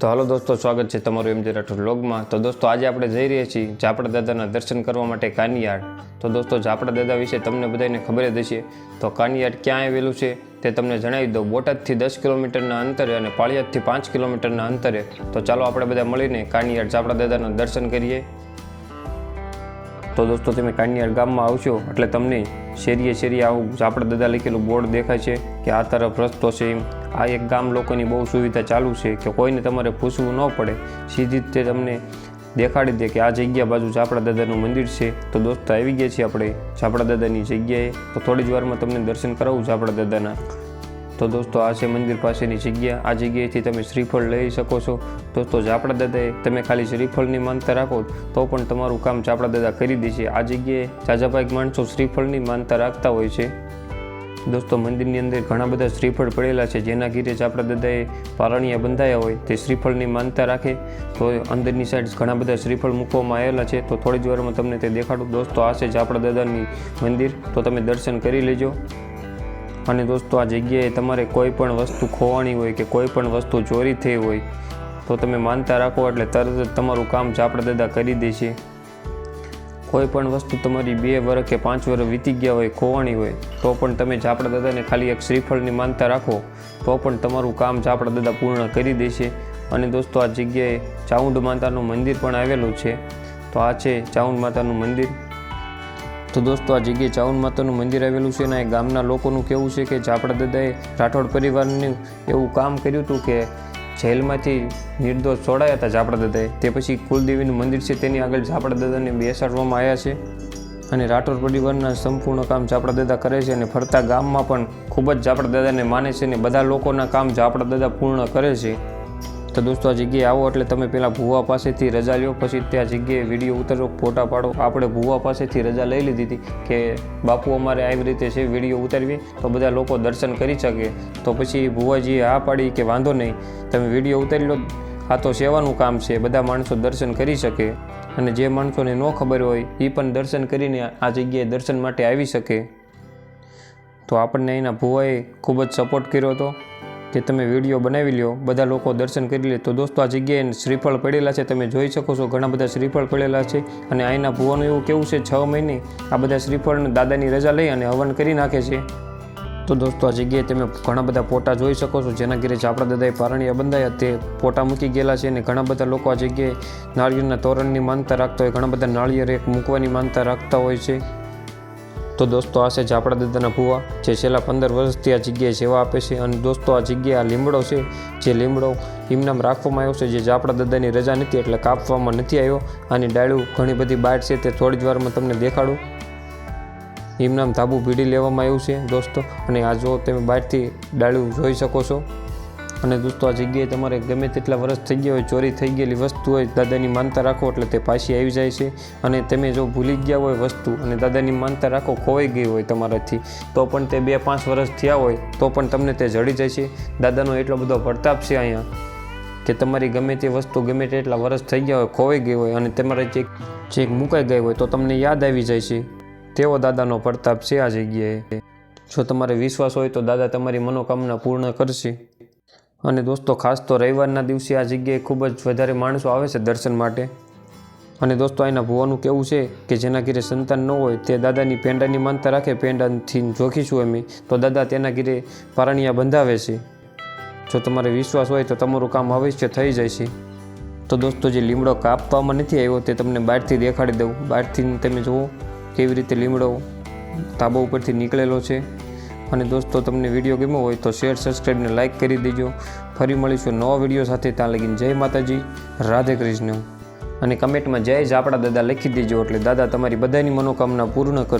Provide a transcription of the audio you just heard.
તો હાલો દોસ્તો, સ્વાગત છે તમારું એમ જે રાઠોડ વ્લોગમાં. તો દોસ્તો, આજે આપણે જઈ રહ્યા છીએ ઝાપડા દાદાના દર્શન કરવા માટે કાનિયાડ. તો દોસ્તો, ઝાપડા દાદા વિશે તમને બધાને ખબર જ હશે. તો કાનિયાડ ક્યાં આવેલું છે તે તમને જણાવી દઉં. બોટાદથી દસ કિલોમીટરના અંતરે અને પાળિયાદથી પાંચ કિલોમીટરના અંતરે. તો ચાલો આપણે બધા મળીને કાનિયાડ ઝાપડા દાદાના દર્શન કરીએ. તો દોસ્તો, તમે કાંડિયાર ગામમાં આવશો. એટલે તમને શેરીએ શેરીએ આવું ઝાપડા દાદા લખેલું બોર્ડ દેખાય છે કે આ તરફ રસ્તો છે એમ. આ એક ગામ લોકોની બહુ સુવિધા ચાલુ છે કે કોઈને તમારે પૂછવું ન પડે. સીધી જ તે તમને દેખાડી દે કે આ જગ્યા બાજુ ઝાપડા દાદાનું મંદિર છે. તો દોસ્તો, આવી ગયા છીએ આપણે ઝાપડા દાદાની જગ્યાએ. તો થોડી જ વારમાં તમને દર્શન કરાવું ઝાપડા દાદાના તો દોસ્તો, આ છે મંદિર પાસેની જગ્યા. આ જગ્યાએથી તમે શ્રીફળ લઈ શકો છો. દોસ્તો, ઝાપડા દાદાએ તમે ખાલી શ્રીફળની માનતા રાખો તો પણ તમારું કામ ઝાપડા દાદા કરી દેશે. આ જગ્યાએ જાજાભાઈ માણસો શ્રીફળની માનતા રાખતા હોય છે. દોસ્તો, મંદિરની અંદર ઘણા બધા શ્રીફળ પડેલા છે, જેના ઘીરે ઝાપડા દાદાએ પારણિયા બંધાયા હોય, તે શ્રીફળની માનતા રાખે. તો અંદરની સાઈડ ઘણા બધા શ્રીફળ મૂકવામાં આવેલા છે. તો થોડી જ વારમાં તમને તે દેખાડું. દોસ્તો, આ છે ઝાપડા દાદાની મંદિર. તો તમે દર્શન કરી લેજો. અને દોસ્તો, આ જગ્યાએ તમારે કોઈ પણ વસ્તુ ખોવાની હોય કે કોઈ પણ વસ્તુ ચોરી થઈ હોય, તો તમે માનતા રાખો એટલે તરત જ તમારું કામ ઝાપડા દાદા કરી દેશે. કોઈ પણ વસ્તુ તમારી બે વર્ષ કે પાંચ વર્ષ વીતી ગયા હોય ખોવાણી હોય, તો પણ તમે ચાપડા દાદાને ખાલી એક શ્રીફળની માનતા રાખો, તો પણ તમારું કામ ચાપડા દાદા પૂર્ણ કરી દેશે. અને દોસ્તો, આ જગ્યાએ ચાઉંડ માતાનું મંદિર પણ આવેલું છે. તો આ છે ચાઉંડ માતાનું મંદિર. તો દોસ્તો, આ જગ્યાએ ચાઉન માતાનું મંદિર આવેલું છે અને ગામના લોકોનું કેવું છે કે ઝાપડા દાદાએ રાઠોડ પરિવારનું એવું કામ કર્યું હતું કે જેલમાંથી નિર્દોષ છોડાયા હતા ઝાપડા દાદાએ. તે પછી કુલદેવીનું મંદિર છે, તેની આગળ ઝાપડા દાદાને બેસાડવામાં આવ્યા છે અને રાઠોડ પરિવારના સંપૂર્ણ કામ ઝાપડા દાદા કરે છે અને ફરતા ગામમાં પણ ખૂબ જ ઝાપડા દાદાને માને છે અને બધા લોકોના કામ ઝાપડા દાદા પૂર્ણ કરે છે. તો દોસ્તો, આ જગ્યાએ આવો એટલે તમે પહેલાં ભુવા પાસેથી રજા લ્યો, પછી ત્યાં જગ્યાએ વીડિયો ઉતારો, ફોટા પાડો. આપણે ભુવા પાસેથી રજા લઈ લીધી હતી કે બાપુ અમારે આવી રીતે છે વીડિયો ઉતારવી, તો બધા લોકો દર્શન કરી શકે. તો પછી ભુવાજીએ આ પાડી કે વાંધો નહીં, તમે વીડિયો ઉતારી લો. આ તો સેવાનું કામ છે, બધા માણસો દર્શન કરી શકે. અને જે માણસોને ન ખબર હોય એ પણ દર્શન કરીને આ જગ્યાએ દર્શન માટે આવી શકે. તો આપણને અહીંના ભુવાએ ખૂબ જ સપોર્ટ કર્યો હતો. કે તમે વીડિયો બનાવી લ્યો, બધા લોકો દર્શન કરી લે. તો દોસ્તો, આ જગ્યાએ શ્રીફળ પડેલા છે, તમે જોઈ શકો છો, ઘણા બધા શ્રીફળ પડેલા છે. અને અહીંના ભુવાનું એવું કેવું છે, છ મહિને આ બધા શ્રીફળ દાદાની રજા લઈ અને હવન કરી નાખે છે. તો દોસ્તો, આ જગ્યાએ તમે ઘણા બધા ફોટા જોઈ શકો છો, જેના ઘેરે આપણા દાદાએ પારણિયા બંધાયા, તે ફોટા મૂકી ગયેલા છે. અને ઘણા બધા લોકો આ જગ્યાએ નાળિયેરના તોરણની માનતા રાખતા હોય, ઘણા બધા નાળિયેર એક મૂકવાની માનતા રાખતા હોય છે. તો દોસ્તો આ છે ઝાપડા દાદાના ભુવા, જે છેલ્લા પંદર વર્ષથી આ જગ્યાએ સેવા આપે છે. અને દોસ્તો આ જગ્યાએ આ લીમડો છે, જે લીમડો એમનામ રાખવામાં આવ્યો છે, જે ઝાપડા દાદાની રજા નથી એટલે કાપવામાં નથી આવ્યો. આની ડાળું ઘણી બધી બાટ છે, તે થોડી જ વારમાં તમને દેખાડું. હિમનામ ધાબુ ભીડી લેવામાં આવ્યું છે દોસ્તો. અને આ જો તમે બહારથી ડાળું જોઈ શકો છો. અને દોસ્તો, આ જગ્યાએ તમારે ગમે તેટલા વર્ષ થઈ ગયા હોય, ચોરી થઈ ગયેલી વસ્તુ હોય, દાદાની માનતા રાખો એટલે તે પાછી આવી જાય છે. અને તમે જો ભૂલી ગયા હોય વસ્તુ અને દાદાની માનતા રાખો ખોવાઈ ગઈ હોય તમારાથી, તો પણ તે બે પાંચ વર્ષ થયા હોય, તો પણ તમને તે જડી જાય છે. દાદાનો એટલો બધો પ્રતાપ છે અહીંયા કે તમારી ગમે તે વસ્તુ ગમે તેટલા વર્ષ થઈ ગયા હોય, ખોવાઈ ગઈ હોય અને તમારે ચેક ચેક મુકાઈ ગઈ હોય, તો તમને યાદ આવી જાય છે. તેવો દાદાનો પ્રતાપ છે આ જગ્યાએ. જો તમારે વિશ્વાસ હોય તો દાદા તમારી મનોકામના પૂર્ણ કરશે. અને દોસ્તો, ખાસ તો રવિવારના દિવસે આ જગ્યાએ ખૂબ જ વધારે માણસો આવે છે દર્શન માટે. અને દોસ્તો અહીંના ભુવાનું કેવું છે કે જેના ઘીરે સંતાન ન હોય તે દાદાની પેંડાની માનતા રાખે, પેંડાથી જોખીશું અમે, તો દાદા તેના ઘીરે પારણિયા બંધાવે છે. જો તમારે વિશ્વાસ હોય તો તમારું કામ અવશ્ય થઈ જાય છે. તો દોસ્તો, જે લીમડો કાપવામાં નથી આવ્યો તે તમને બહારથી દેખાડી દઉં. બહારથી તમે જુઓ કેવી રીતે લીમડો તાબા ઉપરથી નીકળેલો છે. અને દોસ્તો, તમને વીડિયો ગમ્યો હોય તો શેર સબસ્ક્રાઈબ ને લાઇક કરી દેજો. ફરી મળીશું નવા વીડિયો સાથે. ત્યાં લગીને જય માતાજી. રાધે કૃષ્ણ. અને કમેન્ટમાં જય જ આપણા દાદા લખી દેજો, એટલે દાદા તમારી બધાની મનોકામના પૂર્ણ કર